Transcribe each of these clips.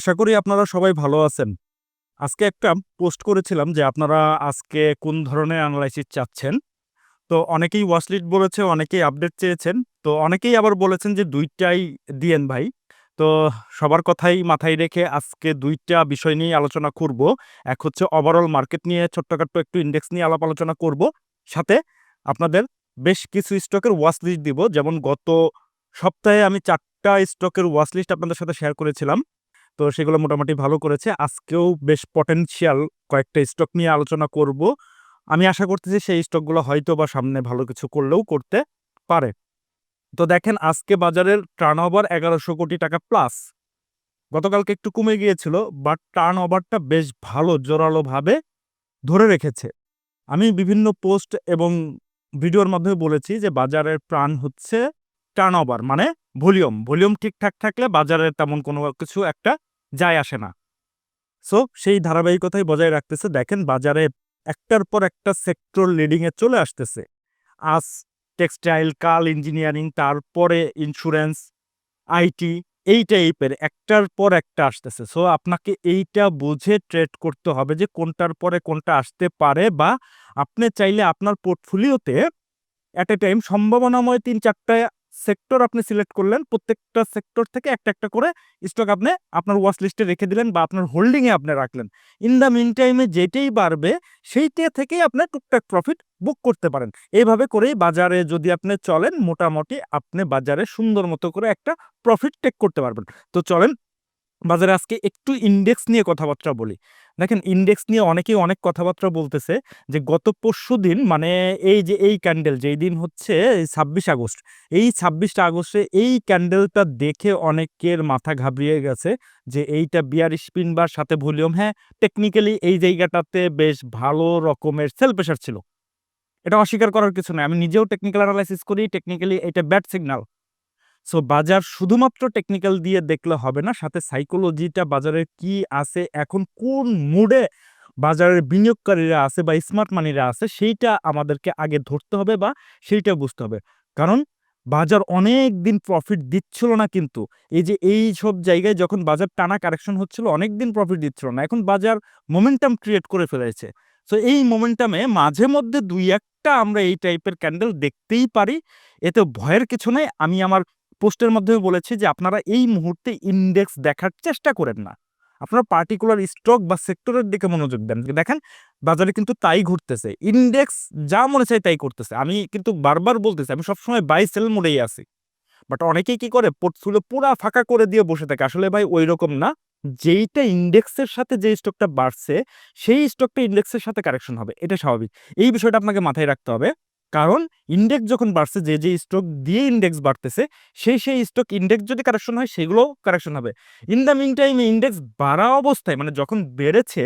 আশা করি আপনারা সবাই ভালো আছেন। আজকে একটা পোস্ট করেছিলাম যে আপনারা আজকে কোন ধরনের অ্যানালাইসিস চাচ্ছেন। তো অনেকেই ওয়াচ লিস্ট বলেছে, অনেকেই আপডেট চেয়েছেন। তো অনেকেই আবার বলেছেন যে দুইটাই দিয়েন ভাই। তো সবার কথাই মাথায় রেখে আজকে দুইটা বিষয় নিয়ে আলোচনা করব। এক হচ্ছে ওভারঅল মার্কেট নিয়ে ছোট্টখাট্ট একটু ইন্ডেক্স নিয়ে আলাপ আলোচনা করব। সাথে আপনাদের বেশ কিছু স্টকের ওয়াচ লিস্ট দিব। যেমন গত সপ্তাহে আমি চারটা স্টকের ওয়াচ লিস্ট আপনাদের সাথে শেয়ার করেছিলাম। তো সেগুলো মোটামুটি ভালো করেছে। আজকেও বেশ পটেনশিয়াল কয়েকটা স্টক নিয়ে আলোচনা করব। আমি আশা করতেছি সেই স্টকগুলো হয়তো বা সামনে ভালো কিছু করলেও করতে পারে। তো দেখেন, আজকে বাজারের টার্নওভার এগারোশো কোটি টাকা প্লাস। গতকালকে একটু কমে গিয়েছিল বাট টার্নওভারটা বেশ ভালো জোরালোভাবে ধরে রেখেছে। আমি বিভিন্ন পোস্ট এবং ভিডিওর মাধ্যমে বলেছি যে বাজারের প্রাণ হচ্ছে টার্নওভার মানে ভলিউম। ভলিউম ঠিকঠাক থাকলে বাজারের তেমন কোনো কিছু একটা যায় আসে না। সো সেই ধারাবাহিকতাই বজায় রাখতেছে। দেখেন বাজারে একটার পর একটা সেক্টর লিডিংয়ে চলে আসতেছে। আজ টেক্সটাইল, কাল ইঞ্জিনিয়ারিং, তারপরে ইন্স্যুরেন্স, আইটি এই টাইপের একটার পর একটা আসতেছে। সো আপনাকে এইটা বুঝে ট্রেড করতে হবে যে কোনটার পরে কোনটা আসতে পারে বা আপনি চাইলে আপনার পোর্টফোলিওতে অ্যাট এ টাইম সম্ভাবনাময় ৩-৪ টা সেক্টর আপনি সিলেক্ট করলেন। প্রত্যেকটা সেক্টর থেকে একটা, একটা করে স্টক আপনি আপনার ওয়াচ লিস্টে রেখে দিলেন বা আপনার হোল্ডিংয়ে আপনি রাখলেন। ইন দ্য মিন টাইমে যেটাই বাড়বে সেইটা থেকেই আপনার টুকটাক প্রফিট বুক করতে পারেন। এইভাবে করেই বাজারে যদি আপনি চলেন মোটামুটি আপনি বাজারে সুন্দর মতো করে একটা প্রফিট টেক করতে পারবেন। তো চলেন বাজারে আজকে একটু ইন্ডেক্স নিয়ে কথাবার্তা বলি। দেখেন ইন্ডেক্স নিয়ে অনেকেই অনেক কথাবার্তা বলতেছে যে গত পরশুদিন মানে এই যে এই ক্যান্ডেল যেই দিন হচ্ছে ২৬ আগস্ট। এই ২৬ আগস্টে এই ক্যান্ডেলটা দেখে অনেকের মাথা ঘাবড়িয়ে গেছে যে এইটা বিয়ারিশ স্পিন বার সাথে ভলিউম হ্যাঁ, টেকনিক্যালি এই জায়গাটাতে বেশ ভালো রকমের সেল প্রেশার ছিল। এটা অস্বীকার করার কিছু নাই। আমি নিজেও টেকনিক্যাল অ্যানালাইসিস করি। টেকনিক্যালি এটা ব্যাড সিগনাল। সো বাজার শুধুমাত্র টেকনিক্যাল দিয়ে দেখলে হবে না। সাথে সাইকোলজিটা বাজারে কি আছে, এখন কোন মুডে বাজারের বিনিয়োগকারীরা আছে বা স্মার্ট মানিরা আছে সেইটা আমাদেরকে আগে ধরতে হবে বা সেইটা বুঝতে হবে। কারণ বাজার অনেক দিন প্রফিট দিচ্ছিল না কিন্তু। এই যে এই সব জায়গায় যখন বাজার টানা কারেকশন হচ্ছিল অনেক দিন প্রফিট দিচ্ছিল না। এখন বাজার মোমেন্টাম ক্রিয়েট করে ফেলেছে। সো এই মোমেন্টামে মাঝে মধ্যে দুই একটা আমরা এই টাইপের ক্যান্ডেল দেখতেই পারি। এতে ভয়ের কিছু নাই। আমি আমার পোস্টের মাধ্যমে বলেছি যে, আপনারা এই মুহূর্তে ইন্ডেক্স দেখার চেষ্টা করেন না। আপনারা পার্টিকুলার স্টক বা সেক্টরের দিকে মনোযোগ দেন। দেখেন, বাজারে কিন্তু তাই ঘুরতেছে ইন্ডেক্স যা মনে চায় তাই করতেছে। আমি কিন্তু বারবার বলতেছি, আমি সবসময় বাই সেল মোডেই আছি। বাট অনেকেই কি করে পোর্টফোলিও পুরা ফাঁকা করে দিয়ে বসে থাকে। আসলে ভাই ঐরকম না। যেইটা ইন্ডেক্সের সাথে যে স্টকটা বাড়ছে, সেই স্টকটা ইন্ডেক্সের সাথে কারেকশন হবে। এটা স্বাভাবিক। এই বিষয়টা আপনাকে মাথায় রাখতে হবে। কারণ ইন্ডেক্স যখন বাড়ছে যে, যে স্টক দিয়ে ইন্ডেক্স বাড়তেছে সেই, সেই স্টক ইন্ডেক্স যদি কারেকশন হয় সেগুলোও কারেকশন হবে। In the meantime index বাড়া অবস্থায় মানে যখন বেড়েছে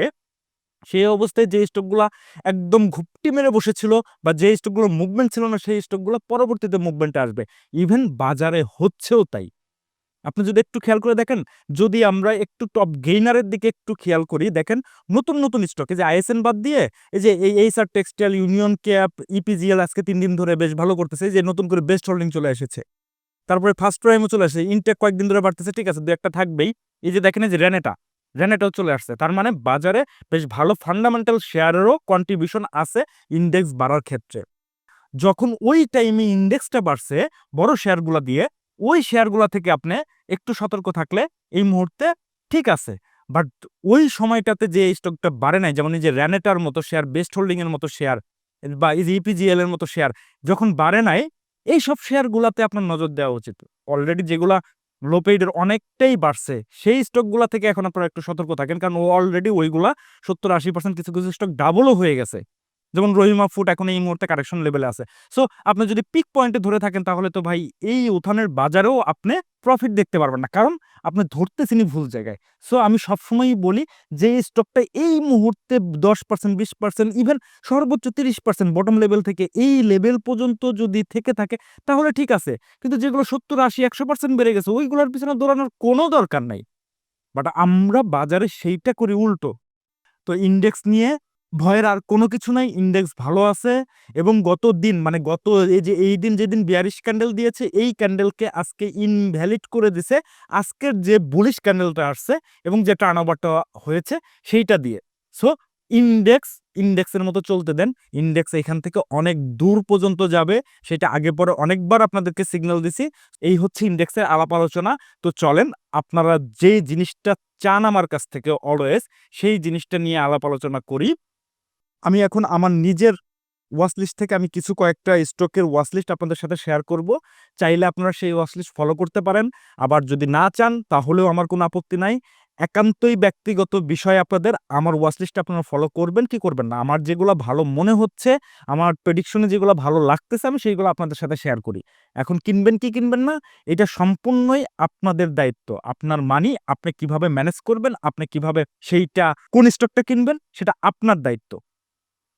সেই অবস্থায় যে স্টকগুলো একদম ঘুপটি মেরে বসেছিল বা যে স্টকগুলো মুভমেন্ট ছিল না সেই স্টকগুলো পরবর্তীতে মুভমেন্টে আসবে। ইভেন বাজারে হচ্ছেও তাই। আপনি যদি একটু খেয়াল করে দেখেন যদি আমরা একটু টপ গেইনারের দিকে একটু খেয়াল করি দেখেন নতুন, নতুন স্টক এই যে আইএসএন বাদ দিয়ে এই যে এই HR textile, union cap, EPGL আজকে ৩ দিন ধরে বেশ ভালো করতেছে। যে নতুন করে বেস্ট হোল্ডিং চলে এসেছে। তারপরে ফার্স্ট প্রাইমও চলে আসে ইনটেক কয়েকদিন ধরে বাড়তেছে ঠিক আছে দু একটা থাকবেই। এই যে দেখেন যে রেনেটা, রেনেটাও চলে আসছে। তার মানে বাজারে বেশ ভালো ফান্ডামেন্টাল শেয়ারেরও কন্ট্রিবিউশন আছে ইন্ডেক্স বাড়ার ক্ষেত্রে। যখন ওই টাইমে ইন্ডেক্সটা বাড়ছে বড় শেয়ারগুলা দিয়ে ওই শেয়ারগুলা থেকে আপনি একটু সতর্ক থাকলে এই মুহূর্তে ঠিক আছে। বাট ওই সময়টাতে যে স্টকটা বাড়ে নাই যেমন এই যে র্যানেটার মতো শেয়ার, বেস্ট হোল্ডিং এর মতো শেয়ার বা এই যে ইপিজিএল এর মতো শেয়ার যখন বাড়ে নাই এইসব শেয়ারগুলাতে আপনার নজর দেওয়া উচিত। অলরেডি যেগুলা লো পেইড এর অনেকটাই বাড়ছে সেই স্টকগুলা থেকে এখন আপনারা একটু সতর্ক থাকেন। কারণ ও অলরেডি ওইগুলা ৭০-৮০% কিছু, কিছু স্টক ডাবলও হয়ে গেছে। যেমন রহিমা ফুড এখন এই মুহূর্তে কারেকশন লেভেলে আছে। সো আপনি যদি পিক পয়েন্টে ধরে থাকেন তাহলে তো ভাই এই উত্থানের বাজারেও আপনি প্রফিট দেখতে পারবেন না। কারণ আপনি ধরতেছেনই ভুল জায়গায়। সো আমি সবসময়ই বলি যে এই স্টকটা এই মুহূর্তে ১০% ২০% ইভেন সর্বোচ্চ ৩০% বটম লেভেল থেকে এই লেভেল পর্যন্ত যদি থেকে থাকে তাহলে ঠিক আছে। কিন্তু যেগুলো ৭০, ৮০, ১০০% বেড়ে গেছে ওইগুলোর পিছনে দৌড়ানোর কোনো দরকার নাই। বাট আমরা বাজারে সেইটা করি উল্টো। তো ইন্ডেক্স নিয়ে ভয়ের আর কোনো কিছু নাই ইন্ডেক্স ভালো আছে এবং গত দিন মানে গত এই যে, এই দিন যেদিন বিয়ারিশ ক্যান্ডেল দিয়েছে, এই ক্যান্ডেলকে আজকে ইনভ্যালিড করে দিছে। আজকের যে বুলিশ ক্যান্ডেলটা আসছে এবং যে টার্ন হয়েছে সেইটা দিয়ে। সো ইন্ডেক্স ইন্ডেক্সের মতো চলতে দেন। ইন্ডেক্স এখান থেকে অনেক দূর পর্যন্ত যাবে। সেটা আগে পরে অনেকবার আপনাদেরকে সিগন্যাল দিছি। এই হচ্ছে ইন্ডেক্সের আলাপ আলোচনা। তো চলেন, আপনারা যে জিনিসটা চান আমার কাছ থেকে অলওয়েজ সেই জিনিসটা নিয়ে আলাপ আলোচনা করি। আমি এখন আমার নিজের ওয়াচ লিস্ট থেকে আমি কিছু কয়েকটা স্টকের ওয়াচ লিস্ট আপনাদের সাথে শেয়ার করব। চাইলে আপনারা সেই ওয়াচ লিস্ট ফলো করতে পারেন। আবার যদি না চান, তাহলেও আমার কোনো আপত্তি নাই। একান্তই ব্যক্তিগত বিষয় আপনাদের। আমার ওয়াচ লিস্ট আপনারা ফলো করবেন, কি করবেন না? আমার যেগুলো ভালো মনে হচ্ছে, আমার প্রেডিকশনে যেগুলো ভালো লাগতেছে, আমি সেইগুলো আপনাদের সাথে শেয়ার করি। এখন কিনবেন কি কিনবেন না, এটা সম্পূর্ণই আপনাদের দায়িত্ব। আপনার মানি আপনি কীভাবে ম্যানেজ করবেন, আপনি কীভাবে সেইটা কোন স্টকটা কিনবেন, সেটা আপনার দায়িত্ব।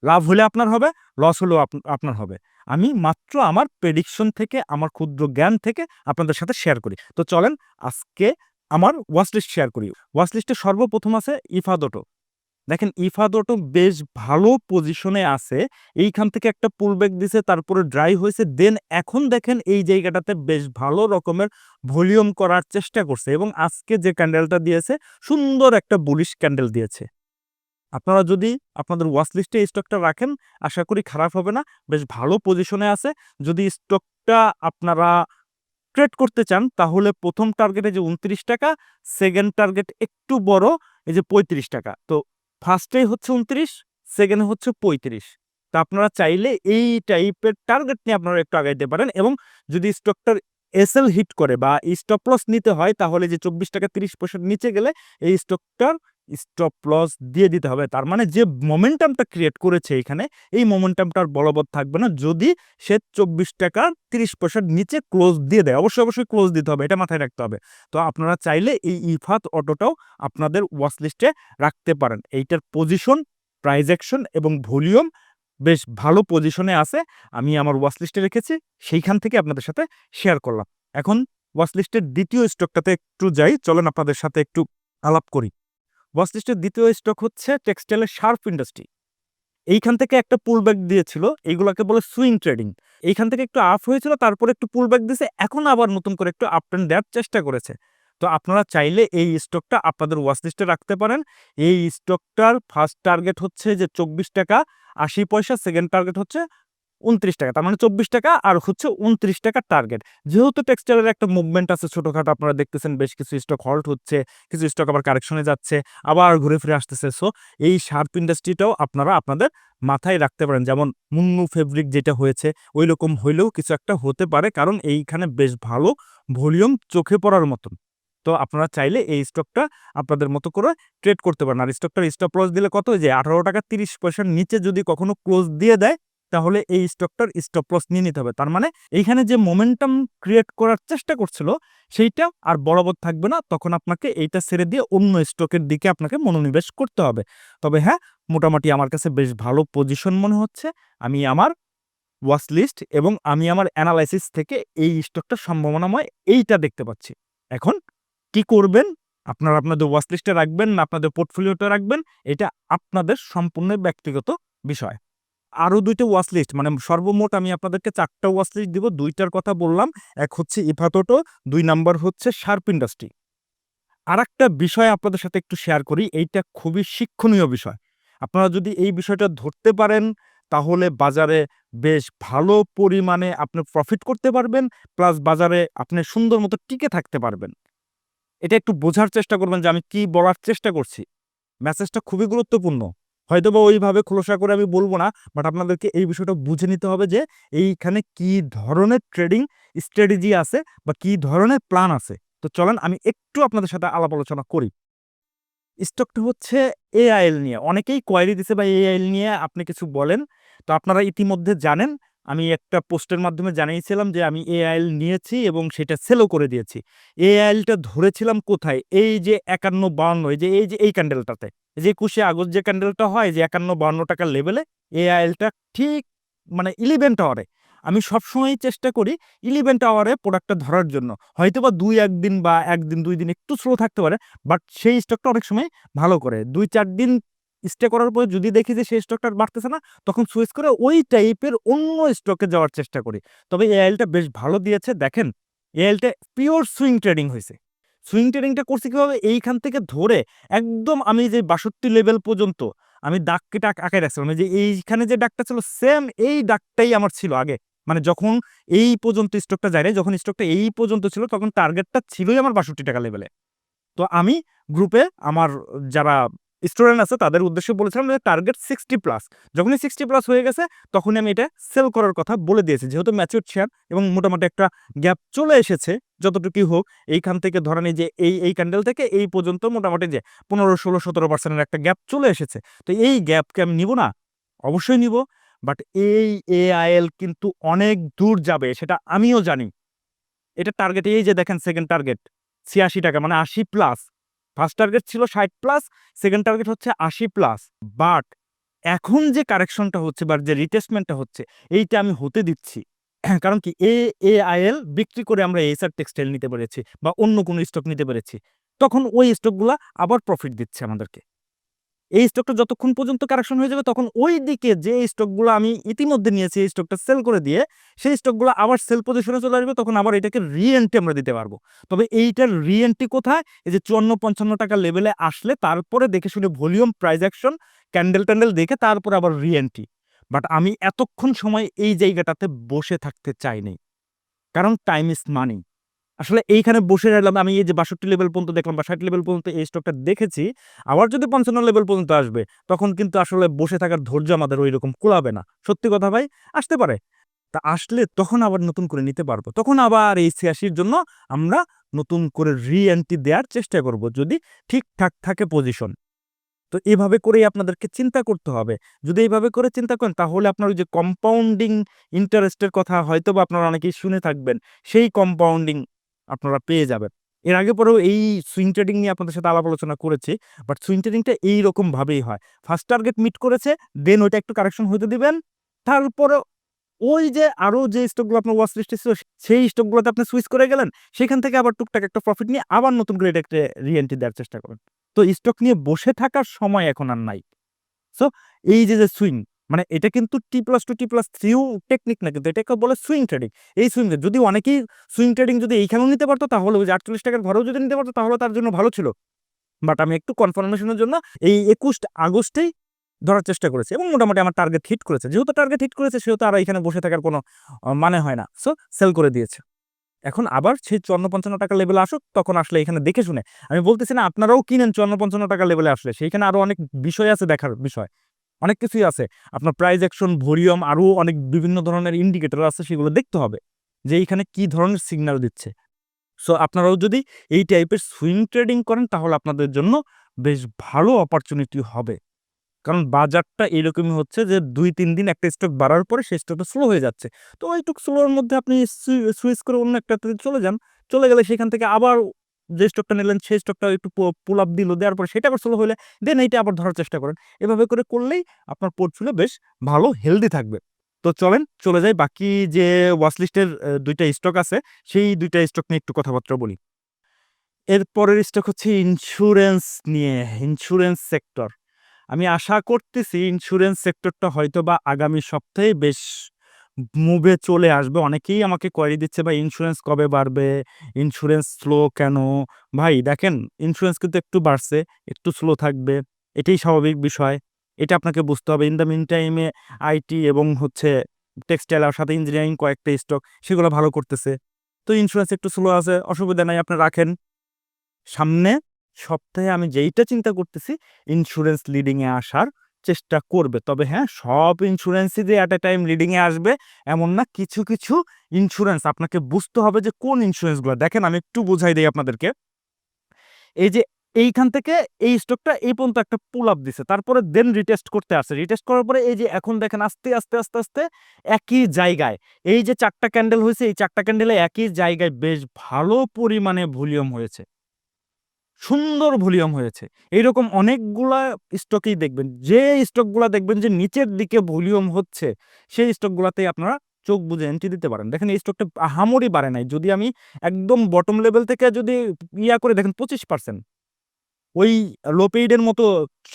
লাভ হলে আপনার হবে লস হলেও আপ- আপনার হবে। আমি মাত্র আমার প্রেডিকশন থেকে, আমার ক্ষুদ্র জ্ঞান থেকে আপনাদের সাথে শেয়ার করি। তো চলেন আজকে আমার ওয়াচ লিস্ট শেয়ার করি। ওয়াচ লিস্টে সর্বপ্রথম আছে ইফাদোটো দেখেন ইফাদোটো বেশ ভালো পজিশনে আছে। এইখান থেকে একটা পুলব্যাক দিছে, তারপরে ড্রাই হয়েছে দেন এখন দেখেন এই জায়গাটাতে বেশ ভালো রকমের ভলিউম করার চেষ্টা করছে এবং আজকে যে ক্যান্ডেলটা দিয়েছে, সুন্দর একটা বুলিশ ক্যান্ডেল দিয়েছে। আপনারা যদি আপনাদের ওয়াচ লিস্টে স্টকটা রাখেন, আশা করি খারাপ হবে না। বেশ ভালো পজিশনে আছে। যদি স্টকটা আপনারা ট্রেড করতে চান, তাহলে প্রথম টার্গেটে যে উনত্রিশ টাকা সেকেন্ড টার্গেট একটু বড়, এই যে পঁয়ত্রিশ টাকা। তো ফার্স্টেই হচ্ছে উনত্রিশ সেকেন্ডে হচ্ছে পঁয়ত্রিশ। তা আপনারা চাইলে এই টাইপের টার্গেট নিয়ে আপনারা একটু আগাইতে পারেন এবং যদি স্টকটার এসএল হিট করে বা স্টপ লস নিতে হয়, তাহলে যে চব্বিশ টাকা তিরিশ পয়সার নিচে গেলে এই স্টকটার স্টপ লস দিয়ে দিতে হবে। তার মানে যে মোমেন্টামটা ক্রিয়েট করেছে এখানে, এই মোমেন্টামটা আর বলবৎ থাকবে না। যদি সে চব্বিশ টাকা তিরিশ পয়সার নিচে ক্লোজ দিয়ে দেয়, অবশ্যই অবশ্যই ক্লোজ দিতে হবে, এটা মাথায় রাখতে হবে। তো আপনারা চাইলে এই ইফাত অটোটাও আপনাদের ওয়াচ লিস্টে রাখতে পারেন। এইটার পজিশন প্রাইজ অ্যাকশন এবং ভলিউম বেশ ভালো পজিশনে আছে। আমি আমার ওয়াচ লিস্টে রেখেছি, সেইখান থেকে আপনাদের সাথে শেয়ার করলাম। এখন ওয়াচ লিস্টের দ্বিতীয় স্টকটাতে একটু যাই, চলেন আপনাদের সাথে একটু আলাপ করি। ওয়াচ দ্বিতীয় স্টক হচ্ছে টেক্সটাইলের শার্প ইন্ডাস্ট্রি এইখান থেকে একটা পুলব্যাক দিয়েছিল, এইগুলোকে বলে সুইং ট্রেডিং এইখান থেকে একটু আপ হয়েছিল, তারপরে একটু পুলব্যাক দিয়েছে এখন আবার নতুন করে একটু আপ ট্রেন্ড দেওয়ার চেষ্টা করেছে। তো আপনারা চাইলে এই স্টকটা আপনাদের ওয়াচ লিস্টে রাখতে পারেন। এই স্টকটার ফার্স্ট টার্গেট হচ্ছে যে চব্বিশ টাকা, আশি পয়সা সেকেন্ড টার্গেট হচ্ছে উনত্রিশ টাকা, তার মানে চব্বিশ টাকা আর হচ্ছে উনত্রিশ টাকার টার্গেট যেহেতু টেক্সটাইলের একটা মুভমেন্ট আছে, ছোটোখাটো আপনারা দেখতেছেন বেশ কিছু স্টক হল্ট হচ্ছে, কিছু স্টক আবার কারেকশনে যাচ্ছে, আবার ঘুরে ফিরে আসতেছে। সো এই শার্প ইন্ডাস্ট্রিটাও আপনারা আপনাদের মাথায় রাখতে পারেন। যেমন মুন্নু ফেব্রিক যেটা হয়েছে ওই রকম হইলেও কিছু একটা হতে পারে, কারণ এইখানে বেশ ভালো ভলিউম চোখে পড়ার মতন। তো আপনারা চাইলে এই স্টকটা আপনাদের মতো করে ট্রেড করতে পারেন। আর স্টকটার স্টপ লস দিলে কত? যে আঠারো টাকা তিরিশ পয়সার নিচে যদি কখনো ক্লোজ দিয়ে দেয় তাহলে এই স্টকটার স্টপ লস নিয়ে নিতে হবে। তার মানে এইখানে যে মোমেন্টাম ক্রিয়েট করার চেষ্টা করছিল, সেইটা আর বরাবর থাকবে না। তখন আপনাকে এইটা ছেড়ে দিয়ে অন্য স্টকের দিকে আপনাকে মনোনিবেশ করতে হবে। তবে হ্যাঁ মোটামুটি আমার কাছে বেশ ভালো পজিশন মনে হচ্ছে। আমি আমার ওয়াচ লিস্ট এবং আমি আমার অ্যানালাইসিস থেকে এই স্টকটা সম্ভাবনাময় এইটা দেখতে পাচ্ছি। এখন কি করবেন? আপনারা আপনাদের ওয়াচ লিস্টে রাখবেন না? আপনাদের পোর্টফোলিওটা রাখবেন? এটা আপনাদের সম্পূর্ণ ব্যক্তিগত বিষয়। আরও দুইটা ওয়াচ লিস্ট মানে সর্বমোট আমি আপনাদেরকে চারটা ওয়াচ লিস্ট দিব, দুইটার কথা বললাম, এক হচ্ছে ইফাতোটো দুই নাম্বার হচ্ছে শার্প ইন্ডাস্ট্রি আর একটা বিষয় আপনাদের সাথে একটু শেয়ার করি, এইটা খুবই শিক্ষণীয় বিষয়। আপনারা যদি এই বিষয়টা ধরতে পারেন, তাহলে বাজারে বেশ ভালো পরিমাণে আপনি প্রফিট করতে পারবেন প্লাস বাজারে আপনি সুন্দর মতো টিকে থাকতে পারবেন। এটা একটু বোঝার চেষ্টা করবেন যে আমি কি বলার চেষ্টা করছি। মেসেজটা খুবই গুরুত্বপূর্ণ। হয়তো বা ওইভাবে খোলসা করে আমি বলব না বাট আপনাদেরকে এই বিষয়টা বুঝে নিতে হবে যে এইখানে কি ধরনের ট্রেডিং স্ট্র্যাটেজি আছে বা কি ধরনের প্ল্যান আছে। তো চলেন আমি একটু আপনাদের সাথে আলাপ আলোচনা করি। স্টকটা হচ্ছে এআইএল নিয়ে। অনেকেই কোয়ারি দিছে বা এআইএল নিয়ে আপনি কিছু বলেন। তো আপনারা ইতিমধ্যে জানেন আমি একটা পোস্টের মাধ্যমে জানিয়েছিলাম যে আমি এআইএল নিয়েছি এবং সেটা সেলও করে দিয়েছি। এআইএলটা ধরেছিলাম কোথায়? এই যে একান্ন বাউন্ন যে, এই যে, এই ক্যান্ডেলটাতে যে একুশে আগস্ট যে ক্যান্ডেলটা হয় যে একান্ন বাউন্ন টাকার লেভেলে এআইএলটা ঠিক মানে ইলেভেন টাওয়ারে আমি সবসময়ই চেষ্টা করি ইলেভেন টাওয়ারে প্রোডাক্টটা ধরার জন্য। হয়তো বা দুই একদিন বা একদিন, দুই দিন একটু স্লো থাকতে পারে বাট সেই স্টকটা অনেক সময় ভালো করে। দুই চার দিন স্টে করার পরে যদি দেখি যে সেই স্টকটা বাড়তেছে না, তখন সুইচ করে ওই টাইপের অন্য স্টকে যাওয়ার চেষ্টা করি। তবে এই আইএলটা বেশ ভালো দিয়েছে। দেখেন এই আইএলটা পিওর সুইং ট্রেডিং হয়েছে। সুইং ট্রেডিংটা করছি কীভাবে? এইখান থেকে ধরে একদম আমি যে বাষট্টি লেভেল পর্যন্ত আমি দাগ ডাক আঁকে রাখছিলাম। এই যে এইখানে যে ডাকটা ছিল সেম এই ডাকটাই আমার ছিল আগে। মানে যখন এই পর্যন্ত স্টকটা যায় যখন স্টকটা এই পর্যন্ত ছিল, তখন টার্গেটটা ছিলই আমার বাষট্টি টাকা লেভেলে তো আমি গ্রুপে আমার যারা স্টুডেন্ট আছে, তাদের উদ্দেশ্যে বলেছিলাম যে টার্গেট সিক্সটি প্লাস যখনই সিক্সটি প্লাস হয়ে গেছে, তখনই আমি এটা সেল করার কথা বলে দিয়েছি। যেহেতু ম্যাচিউর শেয়ার এবং মোটামুটি একটা গ্যাপ চলে এসেছে, যতটুকুই হোক, এইখান থেকে ধরেন যে এই এই ক্যান্ডেল থেকে এই পর্যন্ত মোটামুটি যে পনেরো, ষোলো, সতেরো পার্সেন্টের একটা গ্যাপ চলে এসেছে। তো এই গ্যাপকে আমি নিব না? অবশ্যই নিব। বাট এই এআইএল কিন্তু অনেক দূর যাবে, সেটা আমিও জানি। এটা টার্গেট এই যে দেখেন সেকেন্ড টার্গেট ছিয়াশি টাকা মানে আশি প্লাস ফার্স্ট টার্গেট ছিল ষাট প্লাস সেকেন্ড টার্গেট হচ্ছে আশি প্লাস বাট এখন যে কারেকশনটা হচ্ছে বা যে রিটেস্টমেন্টটা হচ্ছে, এইটা আমি হতে দিচ্ছি। কারণ কি এ এ বিক্রি করে আমরা এসআর টেক্সটাইল নিতে পেরেছি বা অন্য কোনো স্টক নিতে পেরেছি। তখন ওই স্টকগুলো আবার প্রফিট দিচ্ছে আমাদেরকে। এই স্টকটা যতক্ষণ পর্যন্ত কারেকশন হয়ে যাবে, তখন ওই দিকে যে স্টকগুলো আমি ইতিমধ্যে নিয়েছি, এই স্টকটা সেল করে দিয়ে, সেই স্টকগুলো আবার সেল পজিশনে চলে আসবে, তখন আবার এটাকে রিএন্ট্রি আমরা দিতে পারব। তবে এইটার রিএন্ট্রি কোথায়? এই যে চুয়ান্ন পঞ্চান্ন টাকা লেভেলে আসলে তারপরে দেখে শুনে ভলিউম প্রাইস অ্যাকশন ক্যান্ডেল ট্যান্ডেল দেখে তারপরে আবার রিএন্ট্রি বাট আমি এতক্ষণ সময় এই জায়গাটাতে বসে থাকতে চাইনি কারণ টাইম ইজ মানি আসলে এইখানে বসে রাখলাম আমি এই যে বাষট্টি লেভেল পর্যন্ত দেখলাম বা ষাট লেভেল পর্যন্ত এই স্টকটা দেখেছি, আবার যদি পঞ্চান্ন লেভেল পর্যন্ত আসবে, তখন কিন্তু আসলে বসে থাকার ধৈর্য আমাদের ওই রকম কুলাবে না। সত্যি কথা ভাই, আসতে পারে। তা আসলে তখন আবার নতুন করে নিতে পারব। তখন আবার এই ছিয়াশির জন্য আমরা নতুন করে রি এন্ট্রি দেওয়ার চেষ্টা করব, যদি ঠিকঠাক থাকে পজিশন তো এভাবে করেই আপনাদেরকে চিন্তা করতে হবে। যদি এইভাবে করে চিন্তা করেন, তাহলে আপনার ওই যে কম্পাউন্ডিং ইন্টারেস্টের কথা হয়তো বা আপনারা অনেকেই শুনে থাকবেন। সেই কম্পাউন্ডিং আপনারা পেয়ে যাবেন। এর আগে পরেও এই সুইং ট্রেডিং নিয়ে আপনাদের সাথে আলাপ আলোচনা করেছি বাট সুইং ট্রেডিংটা এইরকম ভাবেই হয়। ফার্স্ট টার্গেট মিট করেছে দেন ওইটা একটু কারেকশন হতে দিবেন তারপরে ওই যে আরও যে স্টকগুলো আপনার ওয়াচ লিস্টে ছিল, সেই স্টকগুলোতে আপনি সুইচ করে গেলেন, সেখান থেকে আবার টুকটাক একটা প্রফিট নিয়ে আবার নতুন করে এটা একটা রিএন্ট্রি দেওয়ার চেষ্টা করেন তো স্টক নিয়ে বসে থাকার সময় এখন আর নাই। সো এই যে যে সুইং মানে এটা কিন্তু T plus two T plus থ্রিও technique না, কিন্তু এটাকে বলে সুইং ট্রেডিং এই সুইং যদি অনেকেই সুইং ট্রেডিং যদি এইখানেও নিতে পারতো, তাহলে ওই আটচল্লিশ টাকার ঘরেও যদি নিতে পারতো, তাহলে তার জন্য ভালো ছিল। বাট আমি একটু কনফার্মেশনের জন্য এই একুশ আগস্টেই ধরার চেষ্টা করেছি এবং মোটামুটি আমার টার্গেট হিট করেছে। যেহেতু টার্গেট হিট করেছে, সেহেতু আর এখানে বসে থাকার কোনো মানে হয় না। সো সেল করে দিয়েছে। এখন আবার সেই চুয়ান্ন পঞ্চান্ন টাকা লেভেলে আসুক, তখন আসলে এখানে দেখে শুনে। আমি বলতেছি না, আপনারাও কিনেন চুয়ান্ন পঞ্চান্ন টাকা লেভেলে আসলে। সেইখানে আরও অনেক বিষয় আছে দেখার বিষয়। অনেক কিছুই আছে। আপনার প্রাইজ অ্যাকশন ভলিউম আরও অনেক বিভিন্ন ধরনের ইন্ডিকেটর আছে, সেগুলো দেখতে হবে যে এইখানে কি ধরনের সিগন্যাল দিচ্ছে। সো আপনারাও যদি এই টাইপের সুইং ট্রেডিং করেন, তাহলে আপনাদের জন্য বেশ ভালো অপরচুনিটি হবে। কারণ বাজারটা এরকমই হচ্ছে যে দুই, তিন দিন একটা স্টক বাড়ার পরে সেই স্টকটা স্লো হয়ে যাচ্ছে। তো ওইটুক স্লোর মধ্যে আপনি সুইচ করে অন্য একটাতে চলে যান, চলে গেলে সেখান থেকে আবার যে স্টকটা নিলেন, সেই স্টকটা একটু পুল আপ দিল, দেওয়ার পরে সেটা আবার স্লো হলে দেন এইটা আবার ধরার চেষ্টা করেন। এভাবে করে করলেই আপনার পোর্টফোলিও বেশ ভালো হেলদি থাকবে। তো চলেন, চলে যাই বাকি যে ওয়াচলিস্টের দুইটা স্টক আছে, সেই দুইটা স্টক নিয়ে একটু কথাবার্তা বলি। এরপরের স্টক হচ্ছে ইন্স্যুরেন্স নিয়ে ইন্স্যুরেন্স সেক্টর আমি আশা করতেছি ইন্স্যুরেন্স সেক্টরটা হয়তো বা আগামী সপ্তাহে বেশ মুভে চলে আসবে। অনেকেই আমাকে কোয়ারি দিচ্ছে, ভাই ইন্স্যুরেন্স কবে বাড়বে? ইন্স্যুরেন্স স্লো কেন? ভাই, দেখেন ইন্স্যুরেন্স কিন্তু একটু বাড়ছে, একটু স্লো থাকবে, এটাই স্বাভাবিক বিষয়। এটা আপনাকে বুঝতে হবে। ইন দ্য মিন টাইমে আইটি এবং হচ্ছে টেক্সটাইল আর সাথে ইঞ্জিনিয়ারিং কয়েকটা স্টক সেগুলো ভালো করতেছে। তো ইন্স্যুরেন্স একটু স্লো আছে, অসুবিধা নাই, আপনি রাখেন। সামনে সপ্তাহে আমি যেইটা চিন্তা করতেছি ইন্স্যুরেন্স লিডিংয়ে আসার চেষ্টা করবে। তবে হ্যাঁ সব ইন্স্যুরেন্সই যে অ্যাট এ টাইম লিডিংয়ে আসবে, এমন না কিছু কিছু ইন্স্যুরেন্স আপনাকে বুঝতে হবে যে কোন ইন্স্যুরেন্সগুলো দেখেন, আমি একটু বোঝাই দিই আপনাদেরকে। এই যে এইখান থেকে এই স্টকটা এই পর্যন্ত একটা পুল আপ দিছে। তারপরে দেন রিটেস্ট করতে আসছে। রিটেস্ট করার পরে এই যে এখন দেখেন, আস্তে আস্তে আস্তে আস্তে একই জায়গায়। এই যে চারটা ক্যান্ডেল হয়েছে, এই চারটা ক্যান্ডেলে একই জায়গায় বেশ ভালো পরিমাণে ভলিউম হয়েছে। সুন্দর ভলিউম হয়েছে। এইরকম অনেকগুলা স্টকেই দেখবেন। যে স্টকগুলা দেখবেন যে নিচের দিকে ভলিউম হচ্ছে, সেই স্টকগুলাতেই আপনারা চোখ বুঝে এন্ট্রি দিতে পারেন। দেখেন এই স্টকটা আহামরি বাড়ে নাই। যদি আমি একদম বটম লেভেল থেকে যদি ইয়া করে, দেখেন পঁচিশ পার্সেন্ট ওই লো পেইডের মতো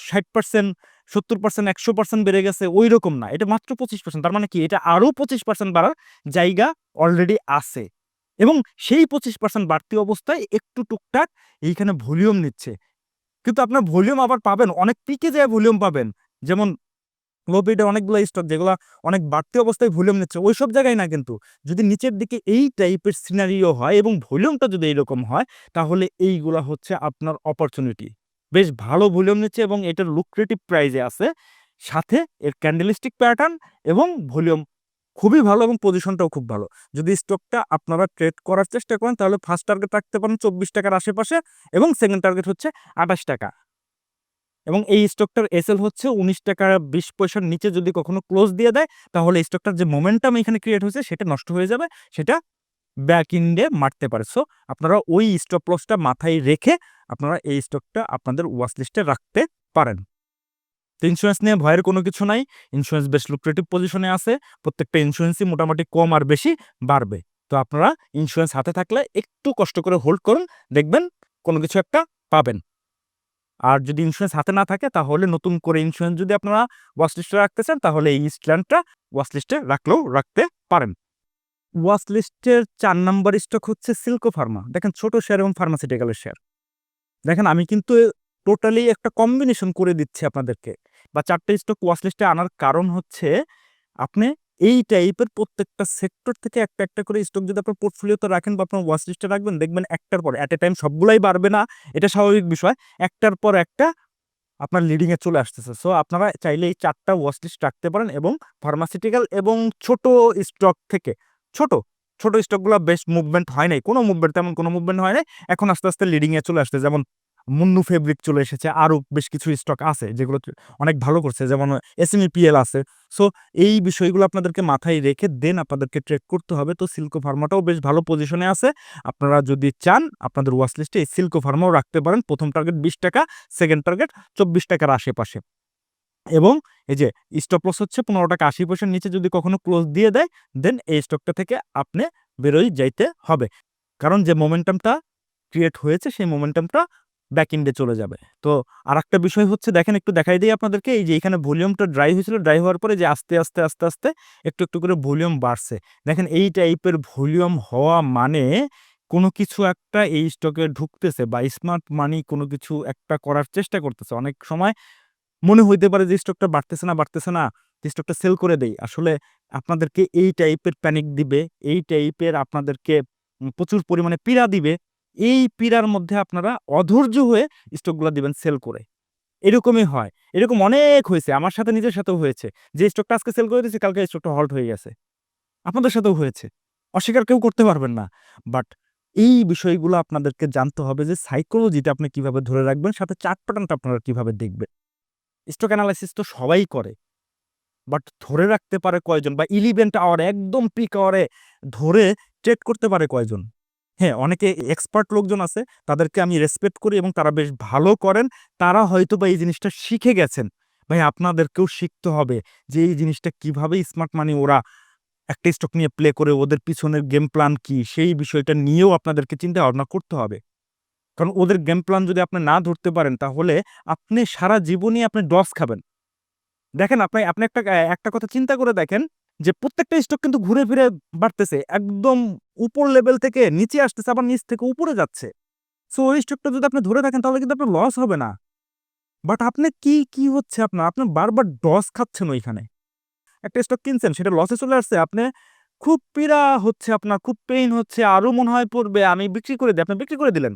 ষাট পার্সেন্ট সত্তর পার্সেন্ট একশো পার্সেন্ট বেড়ে গেছে ওই রকম না। এটা মাত্র পঁচিশ পার্সেন্ট তার মানে কি? এটা আরও পঁচিশ পার্সেন্ট বাড়ার জায়গা অলরেডি আছে। এবং সেই পঁচিশ পার্সেন্ট বাড়তি অবস্থায় একটু টুকটাক এইখানে ভলিউম নিচ্ছে। কিন্তু আপনার ভলিউম আবার পাবেন, অনেক পিকে যায় ভলিউম পাবেন। যেমন লোপিডে অনেকগুলো স্টক যেগুলো অনেক বাড়তি অবস্থায় ভলিউম নিচ্ছে ওই সব জায়গায় না কিন্তু। যদি নিচের দিকে এই টাইপের সিনারিও হয় এবং ভলিউমটা যদি এরকম হয়, তাহলে এইগুলা হচ্ছে আপনার অপরচুনিটি বেশ ভালো ভলিউম নিচ্ছে এবং এটার লুক্রেটিভ প্রাইজে আছে। সাথে এর ক্যান্ডেলিস্টিক প্যাটার্ন এবং ভলিউম খুবই ভালো এবং পজিশনটাও খুব ভালো। যদি স্টকটা আপনারা ট্রেড করার চেষ্টা করেন, তাহলে ফার্স্ট টার্গেট রাখতে পারেন চব্বিশ টাকার আশেপাশে এবং সেকেন্ড টার্গেট হচ্ছে আঠাশ টাকা। এবং এই স্টকটার এসএল হচ্ছে উনিশ টাকা বিশ পয়সার নিচে যদি কখনো ক্লোজ দিয়ে দেয়, তাহলে স্টকটার যে মোমেন্টাম এখানে ক্রিয়েট হয়েছে, সেটা নষ্ট হয়ে যাবে, সেটা ব্যাক ইন্ডে মারতে পারে। সো আপনারা ওই স্টপ লসটা মাথায় রেখে আপনারা এই স্টকটা আপনাদের ওয়াশ লিস্টে রাখতে পারেন। তো ইন্স্যুরেন্স নিয়ে ভয়ের কোনো কিছু নাই। ইন্স্যুরেন্স বেশ লুক্রেটিভ পজিশনে আছে। প্রত্যেকটা ইন্স্যুরেন্সই মোটামুটি কম আর বেশি বাড়বে। তো আপনারা ইন্স্যুরেন্স হাতে থাকলে একটু কষ্ট করে হোল্ড করুন, দেখবেন কোনো কিছু একটা পাবেন। আর যদি ইন্স্যুরেন্স হাতে না থাকে, তাহলে নতুন করে ইন্স্যুরেন্স যদি আপনারা ওয়াচ লিস্টে রাখতে চান, তাহলে এই স্ট্যান্ডটা ওয়াচ লিস্টে রাখলেও রাখতে পারেন। ওয়াচ লিস্টের চার নাম্বার স্টক হচ্ছে সিল্কো ফার্মা দেখেন ছোট শেয়ার এবং ফার্মাসিউটিক্যালের শেয়ার দেখেন আমি কিন্তু টোটালি একটা কম্বিনেশন করে দিচ্ছে আপনাদেরকে। বা চারটে স্টক ওয়াচ লিস্টে আনার কারণ হচ্ছে, আপনি এই টাইপের প্রত্যেকটা সেক্টর থেকে একটা একটা করে স্টক যদি আপনার পোর্টফোলিওতে রাখেন বা আপনার ওয়াচ লিস্টে রাখবেন, দেখবেন একটার পর অ্যাট এ টাইম সবগুলাই বাড়বে না। এটা স্বাভাবিক বিষয়। একটার পর একটা আপনার লিডিংয়ে চলে আসতেছে। সো আপনারা চাইলে এই চারটা ওয়াচ লিস্ট রাখতে পারেন এবং ফার্মাসিউটিক্যাল এবং ছোট স্টক থেকে, ছোট ছোট স্টকগুলো বেশ মুভমেন্ট হয় নাই। কোনো মুভমেন্ট তেমন কোনো মুভমেন্ট হয় নাই। এখন আস্তে আস্তে লিডিংয়ে চলে আসছে। যেমন মুন্নু ফেব্রিক চলে এসেছে। আরও বেশ কিছু স্টক আছে যেগুলো অনেক ভালো করছে, যেমন এসএমই পিএল আছে। সো এই বিষয়গুলো আপনাদেরকে মাথায় রেখে দেন আপনাদেরকে ট্রেড করতে হবে। তো সিল্কো ফার্মাটাও বেশ ভালো পজিশনে আছে। আপনারা যদি চান, আপনাদের ওয়াচ লিস্টে এই সিল্কো ফার্মাও রাখতে পারেন। প্রথম টার্গেট বিশ টাকা সেকেন্ড টার্গেট চব্বিশ টাকার আশেপাশে। এবং এই যে স্টপ লস হচ্ছে পনেরো টাকা আশি পয়সার নিচে যদি কখনো ক্লোজ দিয়ে দেয় দেন এই স্টকটা থেকে আপনি বেরোই যাইতে হবে। কারণ যে মোমেন্টামটা ক্রিয়েট হয়েছে, সেই মোমেন্টামটা ব্যাক ইন্ডে চলে যাবে। তো আর একটা বিষয় হচ্ছে, দেখেন একটু দেখাই দিই আপনাদেরকে, এই যে এখানে ভলিউমটা ড্রাই হয়েছিল ড্রাই হওয়ার পরে যে আস্তে আস্তে আস্তে আস্তে একটু একটু করে ভলিউম বাড়ছে। দেখেন এই টাইপের ভলিউম হওয়া মানে কোনো কিছু একটা এই স্টকে ঢুকতেছে বা স্মার্ট মানি কোনো কিছু একটা করার চেষ্টা করতেছে। অনেক সময় মনে হইতে পারে যে স্টকটা বাড়তেছে না বাড়তেছে না, যে স্টকটা সেল করে দেই। আসলে আপনাদেরকে এই টাইপের প্যানিক দিবে, এই টাইপের আপনাদেরকে প্রচুর পরিমাণে পীড়া দিবে এই পীড়ার মধ্যে আপনারা অধৈর্য হয়ে স্টকগুলো দিবেন সেল করে। এরকমই হয়। এরকম অনেক হয়েছে। আমার সাথে, নিজের সাথেও হয়েছে। যে স্টকটা আজকে সেল করে দিয়েছে, কালকে স্টকটা হল্ট হয়ে গেছে। আপনাদের সাথেও হয়েছে। অস্বীকার কেউ করতে পারবেন না। বাট এই বিষয়গুলো আপনাদেরকে জানতে হবে যে সাইকোলজিটা আপনি কীভাবে ধরে রাখবেন, সাথে চার্ট প্যাটার্নটা আপনারা কীভাবে দেখবেন। স্টক অ্যানালাইসিস তো সবাই করে। বাট ধরে রাখতে পারে কয়জন? বা ইলিভেন্ট আওয়ারে একদম পিক আওয়ারে ধরে ট্রেড করতে পারে কয়জন? হ্যাঁ অনেকে এক্সপার্ট লোকজন আছে, তাদেরকে আমি রেসপেক্ট করি এবং তারা বেশ ভালো করেন। তারা হয়তো বা এই জিনিসটা শিখে গেছেন। ভাই, আপনাদেরকেও শিখতে হবে যে এই জিনিসটা কীভাবে স্মার্ট মানি ওরা একটা স্টক নিয়ে প্লে করে, ওদের পিছনের গেম প্ল্যান কি, সেই বিষয়টা নিয়েও আপনাদেরকে চিন্তা ভাবনা করতে হবে। কারণ ওদের গেম প্ল্যান যদি আপনি না ধরতে পারেন, তাহলে আপনি সারা জীবনই আপনি ডস খাবেন। দেখেন, আপনি আপনি একটা একটা কথা চিন্তা করে দেখেন যে প্রত্যেকটা স্টক কিন্তু ঘুরে ফিরে বাড়তেছে, একদম উপর লেভেল থেকে নিচে আসতেছে, আবার নিচ থেকে উপরে যাচ্ছে। সো ওই স্টকটা যদি আপনি ধরে থাকেন, তাহলে কিন্তু আপনার লস হবে না। বাট আপনি কি কি হচ্ছে আপনার? আপনি বারবার ডস খাচ্ছেন ওইখানে। একটা স্টক কিনছেন, সেটা লসে চলে আসছে, আপনি খুব পীড়া হচ্ছে আপনার, খুব পেইন হচ্ছে আরও মনে হয় পড়বে, আমি বিক্রি করে দিই, আপনি বিক্রি করে দিলেন।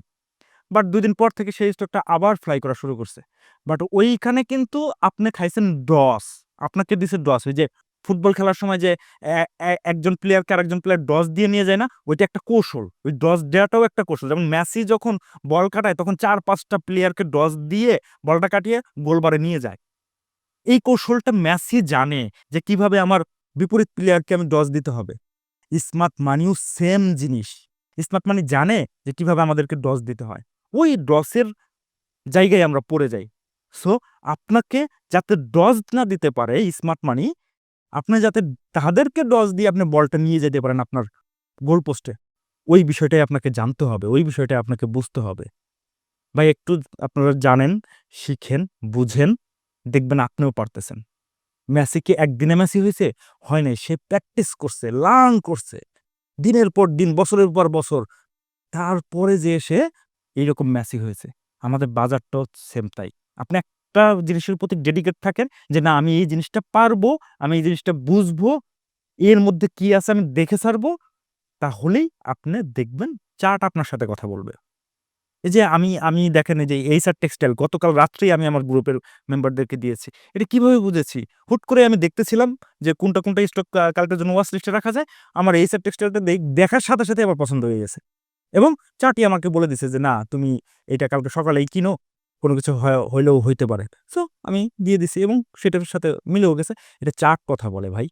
বাট দুই দিন পর থেকে সেই স্টকটা আবার ফ্লাই করা শুরু করছে। বাট ওইখানে কিন্তু আপনি খাইছেন ডস, আপনাকে দিছে ডস, ওই যে ফুটবল খেলার সময় যে একজন প্লেয়ারকে আরেকজন প্লেয়ার ডস দিয়ে নিয়ে যায় না, ওইটা একটা কৌশল। ওই ডস দেওয়াটাও একটা কৌশল। যেমন মেসি যখন বল কাটায়, তখন চার পাঁচটা প্লেয়ারকে ডস দিয়ে বলটা কাটিয়ে গোলবারে নিয়ে যায়। এই কৌশলটা মেসি জানে যে কীভাবে আমার বিপরীত প্লেয়ারকে আমি ডস দিতে হবে। স্মার্ট মানিও সেম জিনিস। স্মার্ট মানি জানে যে কীভাবে আমাদেরকে ডস দিতে হয়। ওই ডসের জায়গায় আমরা পড়ে যাই। সো আপনাকে যাতে ডস না দিতে পারে স্মার্ট মানি আপনি যাতে তাদেরকে ডস দিয়ে আপনি বলটা নিয়ে যেতে পারেন আপনার গোল পোস্টে ওই বিষয়টাই আপনাকে জানতে হবে, ওই বিষয়টাই আপনাকে বুঝতে হবে। ভাই, একটু আপনারা জানেন, শিখেন, বুঝেন, দেখবেন আপনিও পারতেছেন। মেসি কি একদিনে মেসি হয়েছে? হয় নাই, সে প্র্যাকটিস করছে লার্ন করছে। দিনের পর দিন, বছরের পর বছর, তারপরে যে সে এইরকম মেসি হয়েছে। আমাদের বাজারটাও সেম তাই। আপনি একটা জিনিসের প্রতি ডেডিকেট থাকেন যে, না, আমি এই জিনিসটা পারব, আমি এই জিনিসটা বুঝব, এর মধ্যে কি আছে আমি দেখে ছাড়বো। তাহলেই আপনি দেখবেন চার্ট আপনার সাথে কথা বলবে। এই যে, আমি আমি দেখেন যে, এই স্যার টেক্সটাইল গতকাল রাত্রেই আমি আমার গ্রুপের মেম্বারদেরকে দিয়েছি। এটা কীভাবে বুঝেছি? হুট করে আমি দেখতেছিলাম যে, কোনটা কোনটা স্টক কালকের জন্য ওয়াশ লিস্টে রাখা যায়, আমার এই স্যার টেক্সটাইলটা দেখার সাথে সাথে আমার পছন্দ হয়ে গেছে। এবং চার্টই আমাকে বলে দিছে যে, না, তুমি এটা কালকে সকালেই কিনো। কোনো কিছু হয়- হইলেও হইতে পারে। সো আমি দিয়ে দিছি এবং সেটার সাথে মিলেও গেছে। এটা চাট কথা বলে ভাই।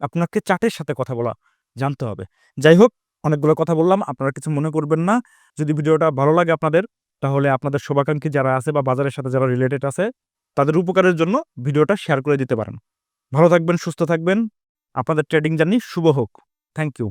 আপনাকে চার্টের সাথে কথা বলা জানতে হবে। যাই হোক, অনেকগুলো কথা বললাম। আপনারা কিছু মনে করবেন না। যদি ভিডিওটা ভালো লাগে আপনাদের, তাহলে আপনাদের শুভাকাঙ্ক্ষী যারা আছে বা বাজারের সাথে যারা রিলেটেড আছে, তাদের উপকারের জন্য ভিডিওটা শেয়ার করে দিতে পারেন। ভালো থাকবেন, সুস্থ থাকবেন। আপনাদের ট্রেডিং জার্নি শুভ হোক। Thank you